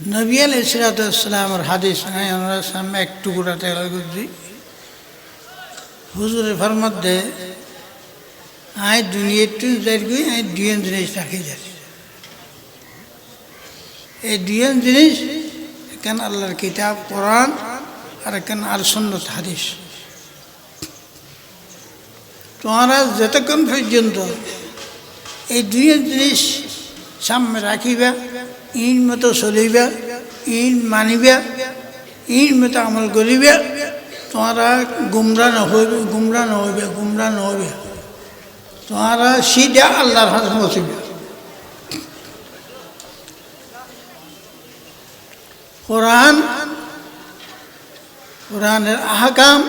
নবী আলাই সিরাতামের হাদিস আমি আমরা সামনে একটু গোটা তেল করছি। হুজুরের ফরমধ্যে আই দুনিয়ার টু যাই গই আই দুজন জিনিস রাখি যাই এই দুজন জিনিস, এখানে আল্লাহর কিতাব, কোরআন, আর এখানে আর সুন্নত হাদিস। তোমরা যতক্ষণ পর্যন্ত এই দুজন জিনিস সামনে রাখিবা ইন মতো চলিবা, ইন মানিবা, ইন মতো আমল করিবা তোমরা গুমরা নহইবে গুমরা নহইবে গুমরা নহইবে তোমরা সিধা আল্লাহর হাত বসিবে কোরআন কোরআনের আহকাম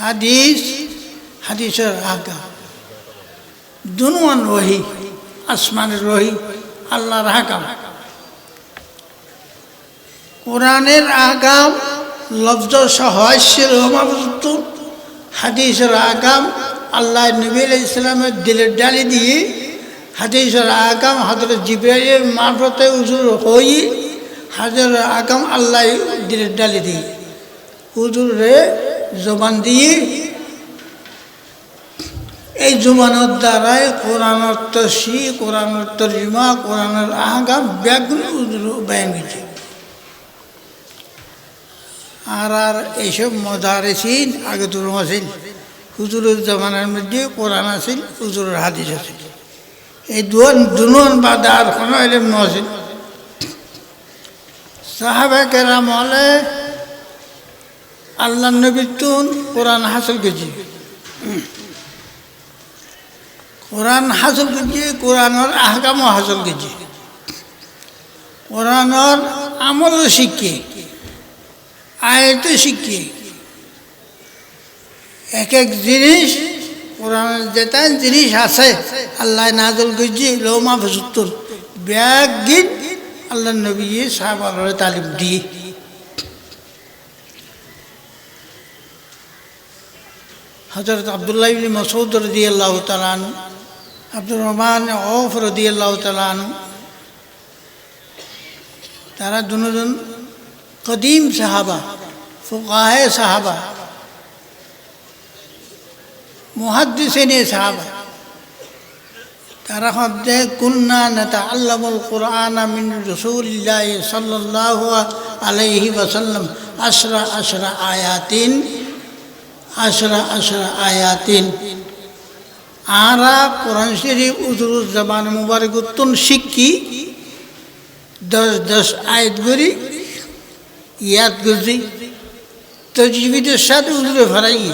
হাদিস হাদিসের আহকাম। দুনুয়ান রহি আসমানের রহি, আল্লাহর আহকাম কোরআনের আগাম লব্জ সহাস্যের রহমাবুত হাদিসের আগাম, আল্লাহ নবী ইসলামের দিলের ডালি দিয়ে হাদিসের আগাম হাজরত জিব্রাইলের মারফতে উজুর হই, হাজার আগাম আল্লাহ দিলের ডালি দিয়ে। হুজুরে জবান দিয়ে এই জবানের দ্বারাই কোরআনের তসি কোরআনের তর্জিমা কোরআনের আহগাম ব্যাগুন বয়ান গেছে আর আর এইসব মজার মদারেসিন আগে তো আছিল হুজুরের জমানার মধ্যে কোরআন আছিল হুজুরের হাদিস আছিল এই দুয়ান দুনুয়ান বা আর কোনো এলেম নছিল সাহাবে কেরাম হলে আল্লাহ নবীর তুন কোরআন হাসিল করছি। কোরআন হাসিল করছি, কোরআনের আহকামও হাসিল করছি। কোরআনের আমলও শিখে আয়তো শিখে এক এক জিনিস, কোরআনের যেটা জিনিস আছে, আল্লাহ নাজল করছি, লৌমা ফসুত্তর ব্যাগ গীত আল্লাহ নবী সাহেব আল্লাহ তালিম দিয়ে। হজরত আবদুল্লাহ ইবনে মসউদ রদি আল্লাহ তালান আব্দুর রহমান ওফ রদি আল্লাহ তালান তারা দুজন কদিম সাহাবা ফুকাহে সাহাবা মুহাদ্দিসিনে সাহাবা তারা হচ্ছে কুন্না নেতা আল্লামুল কোরআন মিন রসুলিল্লাহ সাল্লাহ আলাইহি ওয়াসাল্লাম আশরা আশরা আয়াতিন আশরা আশরা আয়াতিন আরা কোরআন শরীফ উজরুজ জবান মুবারক উত্তন শিক্ষি, দশ দশ আয়াত করি ইয়াদ করছি। তজবিদের সাথে উজরে ফেরাই।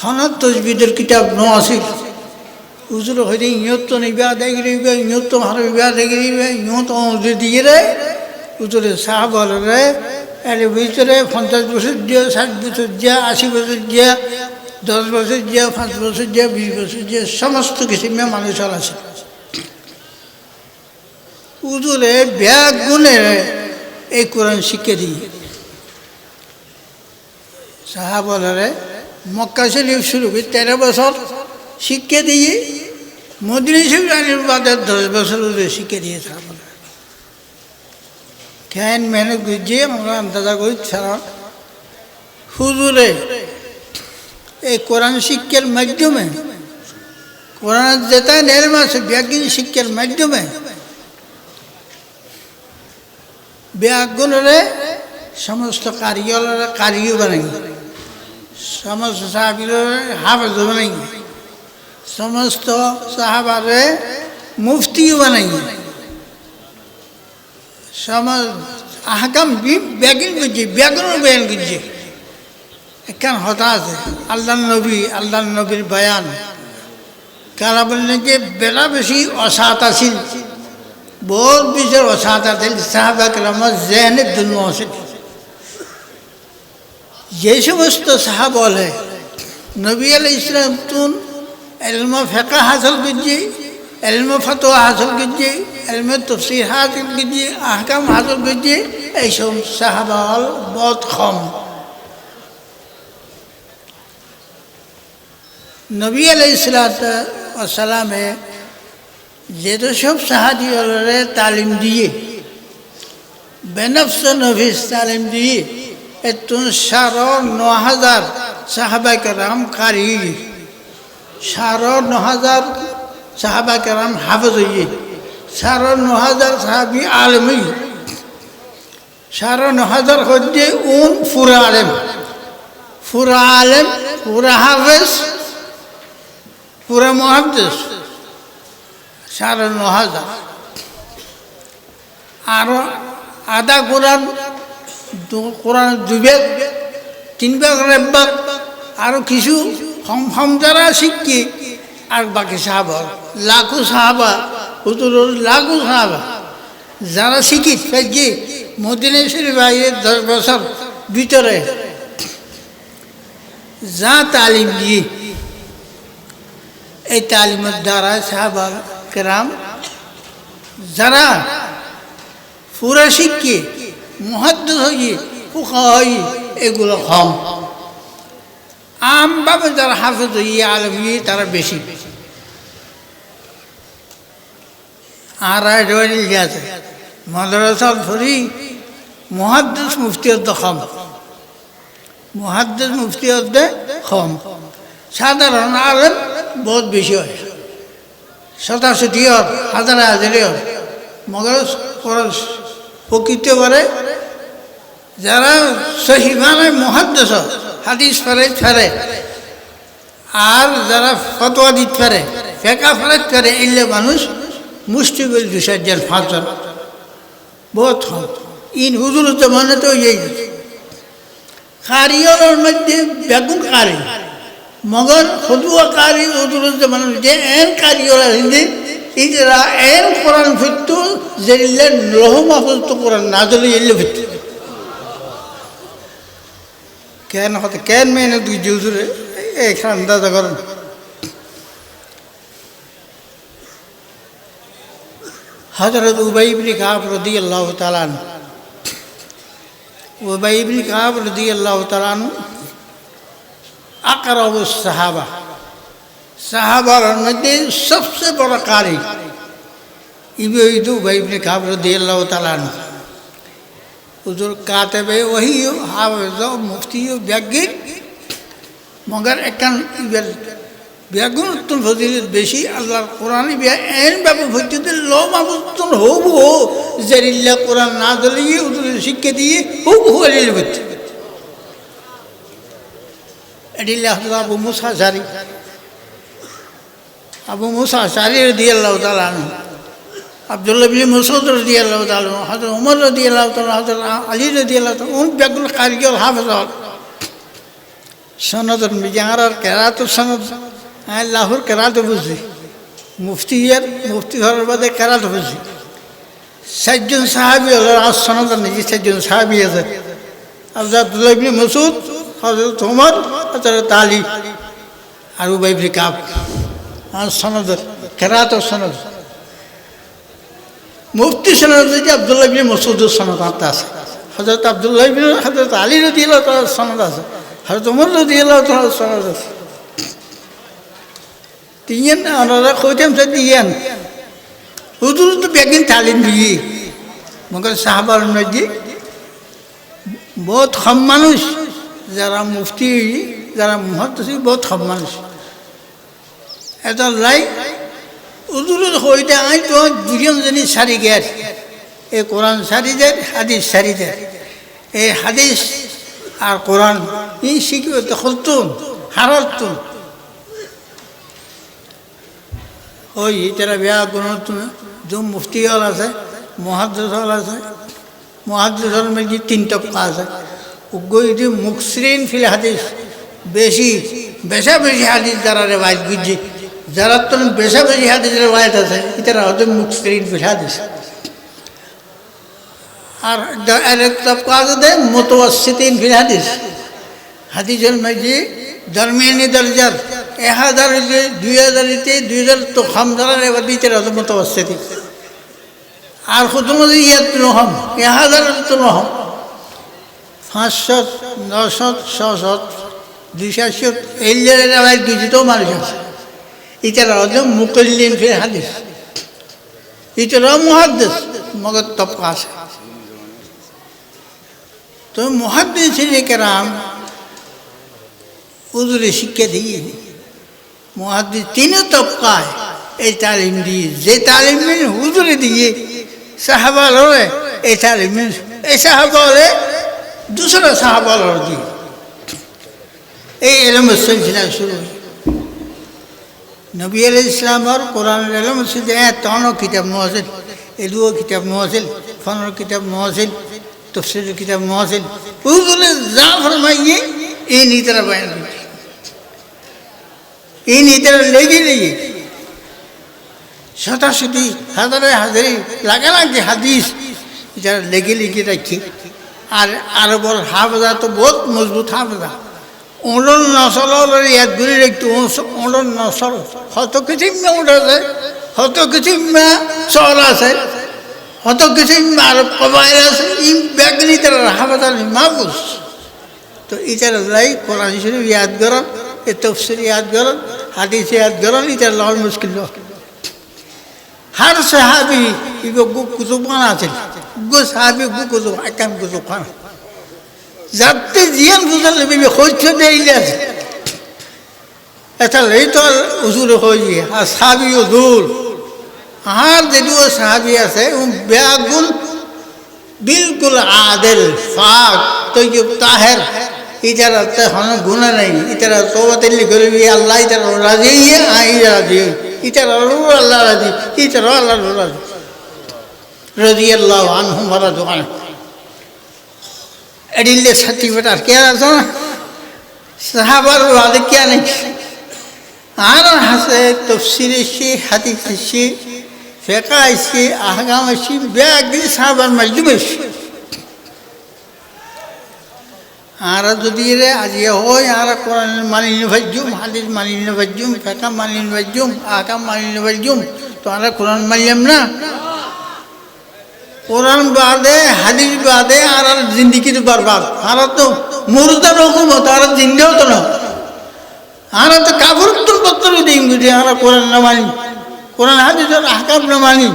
হনত তজবিদের কিতাব ন আছিল উজুর হইতে ইয়ত তো নিবা দেখবে ইয়ত তো হারবিবা দেখবে ইয়ত অজু দিয়ে রে, উজুরে সাহ বলরে এর ভিতরে পঞ্চাশ বছর দিয়া, ষাট বছর দিয়া, আশি বছর দিয়া দশ বছর দিয়া পাঁচ বছর দিয়া বিশ বছর দিয়া সমস্ত কিসিমে মানুষের আছে। উজুরে ব্যাগ গুণে এই কোরআন শিক্ষা দিই সাহা বলরে মক্কা শরীফ শুরু করি তেরো বছর শিক্ষা দিয়ে, মদিনী শরীফ আনির বাদে দশ বছর ধরে শিক্ষা দিয়ে সাহা খেন মেহনত গুজিয়ে আমরা আন্দাজা করি ছাড়া হুজুরে এই কোরআন শিক্ষার মাধ্যমে, কোরআন যেটা নেরম আছে, ব্যাগিন শিক্ষার মাধ্যমে ব্যাগুণরে সমস্ত কারিগরের কারিও বানাই সমস্ত সাহাবিরের হাফেজ বানাই সমস্ত সাহাবারে মুফতিও বানাই সমাজ আহকাম ব্যাগিন করছে ব্যাগুন বয়ান করছে। এখান হতাশ আল্লাহ নবী আল্লাহ নবীর বয়ান। কারা বললেন যে, বেলা বেশি অসাত আছিল বহুত বেশি অসাত আছিল সাহাবা কালামার জেহনের জন্য আছে। যে সমস্ত সাহা বলে, নবী আল ইসলাম তুন এলম ফেকা হাসল করছে, এলম ফতোয়া হাসল করছে, এলম তফসির হাসল করছে, আহকাম হাসল করছে, এইসব সাহাবাল বহুত কম। নবী আলাইসালামে যেহেতু সব সাহায্যরে তালিম দিয়ে, বেনফস নফিস তালিম দিয়ে এতুন সাড়ে ন হাজার সাহাবাই কেরাম কারি সাড়ে ন হাজার সাহাবা কেরাম হাফজ হইয়ে ন হাজার সাহাবি আলমই সাড়ে ন হাজার হচ্ছে উন ফুরা আলেম ফুরা আলেম পুরা হাফেজ পুরা মহাদেশ, সাড়ে ন হাজার। আরও আধা কোরআন কোরআন দুবেগ তিন ভাগ রেব্বাক আরও কিছু হম যারা শিখছে, আর বাকি সাহাবা, লাখো সাহাবা হুতুর লাখো সাহাবা, যারা শিখি ফেজি মদিনেশ্বরী বাইরের দশ বছর ভিতরে, যা তালিম দিয়ে এই তালিমের দ্বারা সাহাবা কেরাম, যারা পুরা শিখকে মহাদ্দ হয়ে ফুকা এগুলো কম আমভাবে যারা হাফেজ হয়ে, আলম তারা বেশি। আর গেছে। মাদ্রাসার ধরি মহাদ্দেশ মুফতি হদ্দে কম মহাদ্দেশ মুফতি হদ্দে কম সাধারণ আলেম বহুত বেশি হয়। শতাশতি হর হাজার হাজারে হর মগর খরচ প্রকৃত করে যারা সহিমানে মহাদ্দেশ হাদিস ফেরে ফেরে আর যারা ফতোয়া দিত ফেরে ফেকা ফেরত করে এলে মানুষ মুষ্টিগুল দু চারজন পাঁচজন বহুত ইন হুজুর জমানে তো এই। কারিয়রের মধ্যে বেগুন কারি মগর হদুয়া কারি হুজুর জমানে যে এন কারিয়র হিন্দি, ইজরা এন কোরআন ফিরতু জেরিলে লহ মাহফুজ তো কোরআন না জলে এলে ফিরতু কেন হতে, কেন মেনে দুই হুজুরে এইখান আন্দাজা করেন? হজরত উবাই ইবনে কাব রাদিয়াল্লাহু তাআলা আনহু, উবাই ইবনে কাব রাদিয়াল্লাহু তাআলা আনহু আকরাবু সাহাবা। সাহাবার মধ্যে সবচেয়ে বড় কারি ইবইদু উবাই ইবনে কাব রাদিয়াল্লাহু তাআলা আনহু। হুজুর কাতেবে ওহি হাফেজ মুফতি ব্যাগির। মগর একান ইবেল বেগুন উত্তম ফজিলত বেশি, আল্লাহর কোরআন বিয়া এন ব্যাপক ফজিলত লো মাবুত্তন হবু হো জেরিল্লা কোরআন না দলিয়ে উদুর শিক্ষা দিয়ে হুবু হু আলিল এডিল্লা হজরত আবু মুসা সারি। আবু মুসা সারি রদি আল্লাহ তালা আবদুল্লাহ বিন মসুদ রদি আল্লাহ তালা হজরত উমর রদি আল্লাহ তালা হজরত আলী রদি আল্লাহ তালা উন বেগুন কারিগর হাফেজ হল। সনদ মিজাহার কেরাত সনদ। হ্যাঁ লাহোর কেরাত বুঝি। মুফতি ইয়ার, মুফতি ঘরের বাদে কেরাত বুঝি। চারজন সাহাবি হল আজ সনদ নিজে চারজন সাহাবি আছে। আব্দুল্লাহ ইবনে মসুদ হজরত ওমর, হজরত আলী আর উবাই ইবনে কাব। আর সনদ, কেরাত সনদ। মুফতি সনদ যে আব্দুল্লাহ সনদ আছে। হজরত আব্দুল্লাহ ইবনে হজরত আলী রদি তার সনদ আছে। হজরত উমর রদি তার সনদ আছে। তিন ওনারা কইতাম সে দিয়েন হুজুর তো বেগিন তালিম দিয়ে। মগর সাহাবার মধ্যে বহুত কম মানুষ। যারা মুফতি, যারা মহাত্মী বহুত কম মানুষ এটা লাই উজুরের হইতে আই তো দুজন জনী সারি গেছ এই কোরআন সারি দেয়, হাদিস সারি দেয়। এই হাদিস আর কোরআন এই শিখিবে তো হলতুন হারাতুন ওই তারা বিয়া কোনো যে মুফতি হল আছে মহাদ্দেশ হল আছে হল মধ্যে তিন টপকা আছে। উগ্গই যে মুখসরিন ফিল হাদিস। বেশি বেশা বেশি হাদিস যারা রেবায়ত বুঝছে যারা তো বেশা বেশি হাদিস রেবায়ত আছে তারা হচ্ছে মুখসরিন ফিল হাদিস। আর আরেক টপকা আছে মোতওয়াসিতিন ফিল হাদিস। হাদিসের মধ্যে দরমিয়ানি দরজার এক হাজার দুই হাজার হইতে দুই হাজার তো খাম যারা এবার দিতে রাত মতো অবস্থিতি আর মধ্যে ইয়াত নহম এক হাজার তো নহম পাঁচশো নশো ছশো দুইশো এই জায়গায় দুইশো মানুষ আছে। এটা হচ্ছে মুকল্লিন ফির হাদিস। ইতরা মহাদ্দেশ মগর তবকা আছে। তো মহাদ্দেশ কেরাম, উজুরে শিক্ষা দিয়ে মহাদ্দেশ তিনও তবকায় এই তালিম দিয়ে, যে তালিম হুজুরে দিয়ে সাহাবাল হলে এই তালিম এই সাহাবালে সাহাবাল দিয়ে এই এলম সিলসিলা শুরু। হয় নবী আল ইসলামর কোরআনের এলম শুধু তখনও কিতাব নহছিল এলুও কিতাব নহছিল ফোনের কিতাব নহছিল তফসিলের কিতাব নহছিল হুজুরে যা ফরমাইয়ে, এই নীতিরা করছে। এই নীতিরা লেগে লেগে। শতাশতি হাজারে হাজারে লাগা লাগে হাদিস যারা লেগে লেগে রাখি। আর আরবর হাফজা তো বহুত মজবুত হাফজা। ওঁড়ন নসল ইয়াদ গুলি একটু ওঁড়ন নসল হত কিছু ওঁড় আছে হত কিছু সর আছে হত কিছু আরব কবাইল আছে, ইম ব্যাগনি তার হাফজা মাহবুস তো ইটার লাই কোরআন শরীফ ইয়াদ করেন এ তফসির ইয়াদ করেন হাদিস ইয়াদ করেন ইটার লহর মুশকিল। হার সাহাবি, ইগো কুতুবান আছে। গু সাহাবি গু কুতুব আকাম কুতুবান যাতে জিয়ান বুঝাল বিবি হইছে দেইলে আছে। এটা লেই তো উজুর হই আর সাহাবি উজুর আর যেটুকু সাহাবি আছে বেগুন বিলকুল আদেল, ফাক তৈব তাহের ইতারা হন গুণা নাই। ইতারা তোবাতিল্লি করবি আল্লাহ ইতারা রাজি আই রাজি ইতারা আল্লাহ রাজি ইতারা আল্লাহ রাজি রাজি আল্লাহ আনহুম রাজু আন এডিল্লে সার্টিফিকেট আর কে আছে সাহাবার বাদে কে নেই আর হাসে তফসির এসে হাদিস এসে ফেকা এসে আহগাম এসে ব্যাগ সাহাবার মজদুম এসে আর যদি রে আজিয়ে হয়, আর কোরআন মানি নিভাজ্যুম হাদিস মানি নিভাজ্যুম ফেকা মানি নিভাজ্যুম আকাম মানি নিভাজ্যুম তো আর কোরআন মানিলাম না। কোরআন বাদে, হাদিস বাদে, আর আর জিন্দিগি তো বরবাদ আর তো মুর্দা রকম হতো আর জিন্দেও তো না। আর তো কাপড় পত্র দিন বুঝি আর কোরআন না মানি। কোরআন হাদিসের আহকাম না মানি।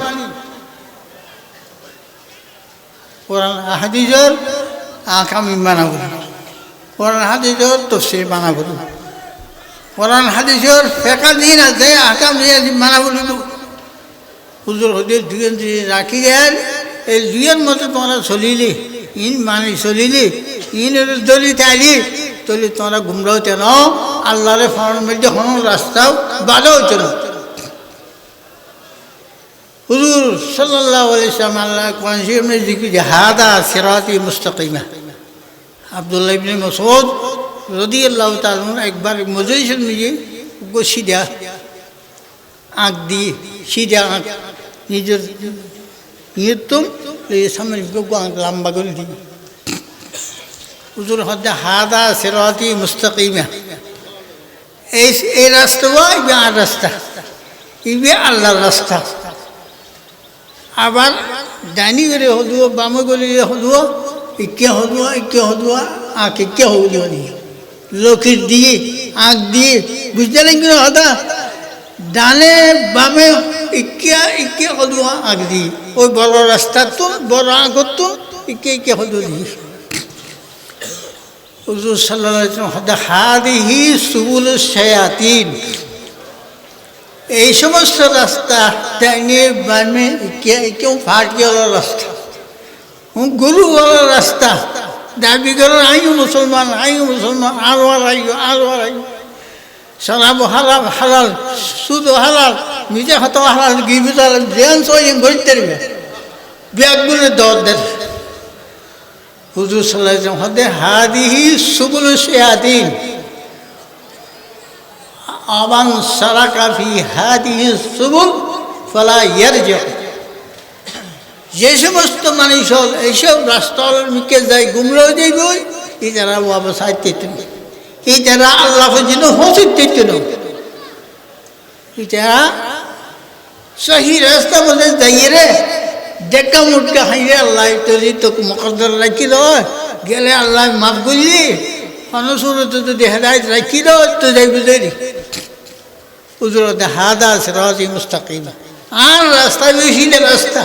কোরআন হাদিসের আহকাম মানা করি কোরআন হাদিসের তফসির মানা করি কোরআন হাদিসের ফেকা দিন আছে আকাম দিয়ে মানা করি হুজুর হদির দুজন রাখি দেয় এই দুইয়ের মতো তোমরা চলিলে, ইন মানি চলিলে, ইন দলি তাইলি তলি তোমরা গুমরা হইতে ন আল্লাহরে ফোনের মধ্যে হন রাস্তাও বাধা হইতে না হুজুর সাল্লাহ আলাইসালাম আল্লাহ শরীফে জিকির যে সিরাতি মুস্তাকিমা। আব্দুল্লাহ ইবনে মসউদ রাদিয়াল্লাহু তাআলা একবার মজলিসের নিজে গো সিধা আঁক দিয়ে, সিধা আঁক, নিজের নিয়তম সামনে আঁক লম্বা করে দিই হুজুর হদ্দে হাদা সিরাতি মুস্তাকিমা এই এই রাস্তা ইবে আর রাস্তা ইবে আল্লাহর রাস্তা আবার ডাইনি করে হদুও বামে করে হদুও ইকে হদুয়া ইকে হদুয়া আঁক ইকে হদুয়া দিয়ে লকির দিয়ে আঁক দিয়ে বুঝতে নেই কিন্তু হদা ডানে বামে ইকে ইকে হদুয়া আঁক দিয়ে ওই বড় রাস্তা তুন বড় তুন ইকে ইকে হদুয়া দিয়ে হুজুর সাল্লাহ হদা হাদিহি সুবুল শায়াতিন। এই সমস্ত রাস্তা ডাইনে বামে ইকিয়া কেউ ফাটিওয়ালা রাস্তা। গুরুওয়ালা রাস্তা। দাবি করে আইও মুসলমান আইও মুসলমান আরও আর আইও আরও আর আইও সারাবো হালাল হালাল, সুদ হালাল, নিজে হত হালাল, গিবি হালাল জেন সই গইতে রে ব্যাগগুলো দর দেন হুজুর সাল্লাহ হদে হাদিহি সুবুল শেয়াদিন আবান সারাকা ফি হাদিহি সুবুল ফালা ইয়ারজি। যে সমস্ত মানুষ হল, এইসব রাস্তার মুখে যায় গুমরাও যাইব এই যারা অবসায় তেতুন এই যারা আল্লাহ যেন হসির তেতুন এটা সহি রাস্তা বলে যাইয়ে রে, ডেকা মুটকা হাইরে আল্লাহ তৈরি তোকে মকদ্দর রাখি গেলে আল্লাহ মাফ করলি অনুসরত যদি হেদায়ত রাখি দেয় তো যাইব দেরি। উজরতে হাদা সিরাজি মুস্তাকিমা। আর রাস্তা শীতের রাস্তা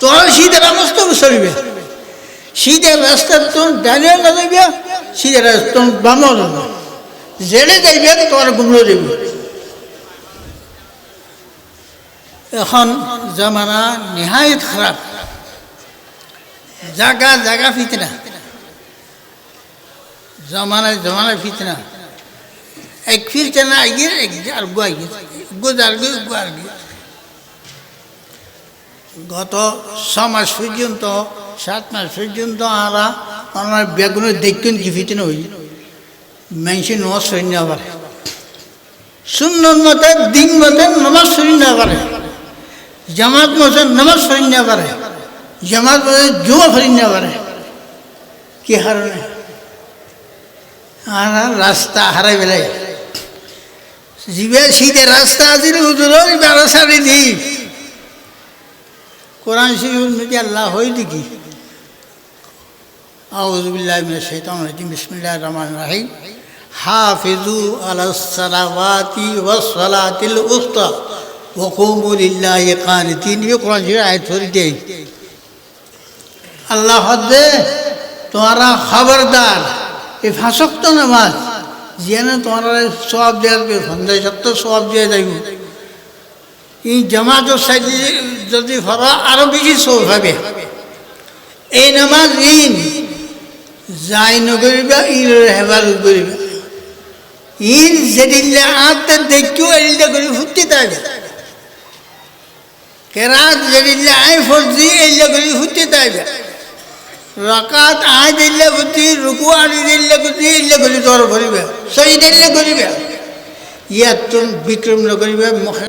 তোমার শীতের অবস্থা চলবে তোমার ডানে না যাইবে শীতের রাস্তা তোমার বামও যাবে জেলে যাইবে তোমার গুমড়ো যাইবে এখন জামানা নিহায়ত খারাপ জাগা জাগা ফিতনা জমানায় জমানায় ফিতনা এক ফিরতনা আগে এক আর গে গুয়ার গে গত ছ মাস পর্যন্ত সাত মাস পর্যন্ত আমরা আমার বেগুনের দেখতেন কি ফিতনা হই মানুষের নমাজ সরি না পারে। শূন্য মতে, দিন মতে নমাজ সরি না পারে। জামাত মতে নমাজ সরি না পারে। জামাত মতে জুমা ফরি না পারে। কি হারণে আর রাস্তা হারাই বেলায় জিবে শীতে রাস্তা আছিল উদুরই বেড়া সারি দি। কোরআন শরীফ যদি আল্লাহ হয় দেখি আউজবিল্লাহ শেতান রাজিম বিসমিল্লাহ রহমান রাহিম। হাফিজু আলাসালাওয়াতি ওয়াসালাতিল উস্তা। ওকুমুলিল্লাহ কানতিন। এ কোরআন শরীফ আয়াত করে দেয় আল্লাহ হদ্দে তোমারা খবরদার। এই ফাঁসক্ত নামাজ, যেন তোমার সব দেওয়ার সন্ধ্যায় সত্য সব দিয়ে যাইব। এই জামাত সাইডে যদি ফর আরও বেশি সব হবে। এই নামাজ ইন যাই নকরিবা ইন হেফাজত করিবা। ইন যেদিলে আতে দেখিও এদিলে করে ফুটি থাকবে কেরাত যেদিলে আই ফরজি এদিলে করে ফুটি থাকবে রকাত আই দিলে বুদ্ধি রুকু আনি দিলে বুদ্ধি এলে গলি তোর ভরিবে সই দিলে করিবে। ইয়াত তুমি বিক্রম নকরিবে মুখে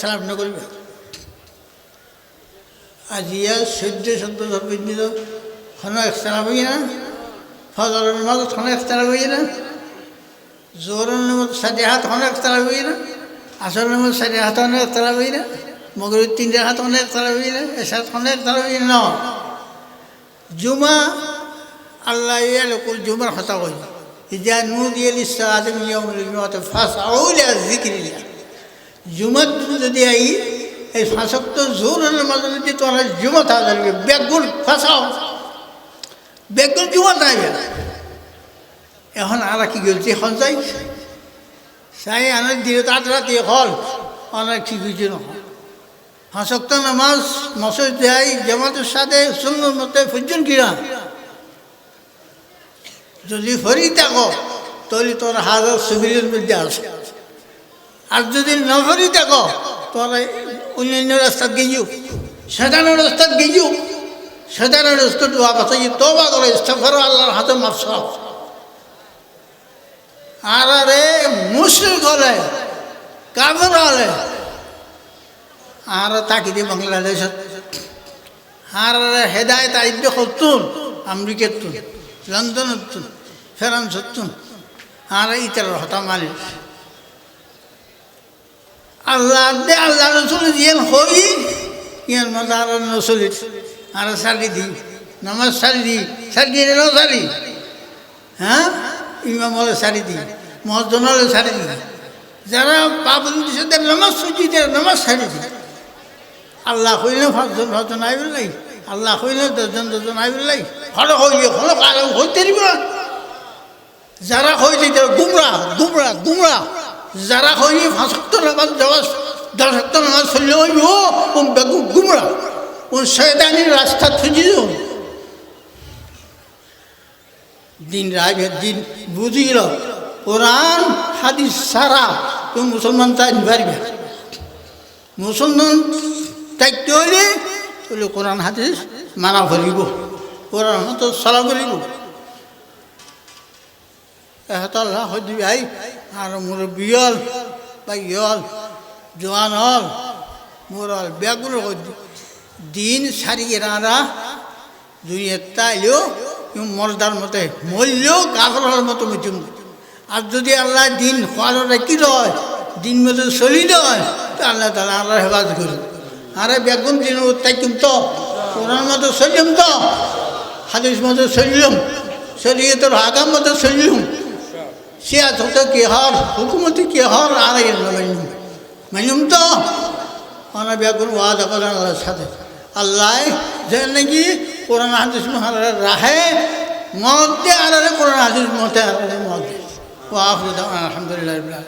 সালাম নকরিবে আজ ইয়া সদ্য সদ্য একসারা হই না। ফজরের হন একসারা হই না। জোরের নামাজ সাড়ে হাত হন একসারা হই না। আসর নামাজ সাড়ে হাত হন একসারা হই না। মগরের তিনটে হাত হন একসারা হই না। এসাত হন একসারা হই না। জুমা, আল্লাহ জুমার কথা কই ইজা নুদিয়া লিসসালাতি মিন ইয়াউমিল জুমাতি ফাসআউ ইলা যিকরিল্লাহ। জুমাত যদি আই, এই ফাঁসক্ত জোরের মাঝে যদি তোরা জুমা থাকবে বেগুন ফাঁসাও। বেগুন জুমা থাকবে এখন আর কি গেলছে? এখন যাই। চাই আনার দিয়ে তাত রাতি হল। অনেক ঠিক হয়েছে নহয় হাসক্ত নামাজ, মসজিদ দেয় জামাতের সাথে সুন্দর মতে ফুজন কিনা যদি ফরি থাকো, তাহলে তোর হাজার সুবিধের মধ্যে আছে। আর যদি না ফরি থাকো তোর অন্যান্য রাস্তাত গিয়েও সেদানো রাস্তাত গিয়েও সেদানো রাস্তা দোয়া যে তোবা করে ইস্তফার আল্লাহর হাতে মারছ আর আরে মুসলিম হলে, কাফের হলে, আর তাকিদি বাংলাদেশত আর হেদায়ত আইবে হতুন আমেরিকাতুন লন্ডনতুন ফ্রান্সতুন আর ইতার হতা মালিক আল্লাহ দে, আল্লাহ রসুল ইয়ান হই। ইয়ান মজা আর নসলিত আর সারি দি নামাজ সারি দি সারি দিয়ে ন সারি। হ্যাঁ? ইমাম হলে সারি দি মহাজন হলে সারি দি যারা পাবন্দি সাথে নামাজ সুজি দেয়, নামাজ সারি দি আল্লাহ কইলে পাঁচজন পাঁচজন আইবেল নাই আল্লাহ কইলে দশজন দশজন আইবেল নাই হলো হইলে, হলো কারও হইতে যারা হইলে গুমরা গুমরা গুমরা যারা হইলে ফাঁসক্ত নামাজ যাওয়া দশক্ত নামাজ চললে হইব ও বেগু গুমরা, ও শয়তানির রাস্তা খুঁজি দিন রাগে দিন বুঝিল কোরআন, হাদিস সারা তো মুসলমান তাই পারবে। মুসলমান দায়িত্ব হইলে কোরআন, হাদিস মানা ভরিব কোরআন মতো চলা করিব। এহঁতৰ হৈ দিবি আই আৰু মুৰব্বী হ'ল বা ই হ'ল জোৱান হ'ল মোৰ হ'ল বেগুলো দিন চাৰি এৰা দুই একটা আইলেও ইউ মর্দার মতে মরলেও কাফের মতো মুচুম আর যদি আল্লাহ দিন খোয়ানোটা কি রয় দিন মতো চলি নয় তো আল্লাহ তালা আল্লাহ হেফাজ করি আরে বেগুন দিন তাইতুম তো কোরআন মতো চলিম তো হাদিস মতো চলিলাম তোর আগাম মতো চলিলাম সে আছে কি হর? হুকুমতি কি হর? আর মানিম মানিম তো? অনাবিয়া কোনো ওয়াদা করেন আল্লাহর সাথে। আল্লাহ যে নাকি কোরআন হাদিস মহারে রাহে মত দে আর কোরআন হাদিস মতে আর মত দে ও দাওয়ানা আলহামদুলিল্লাহ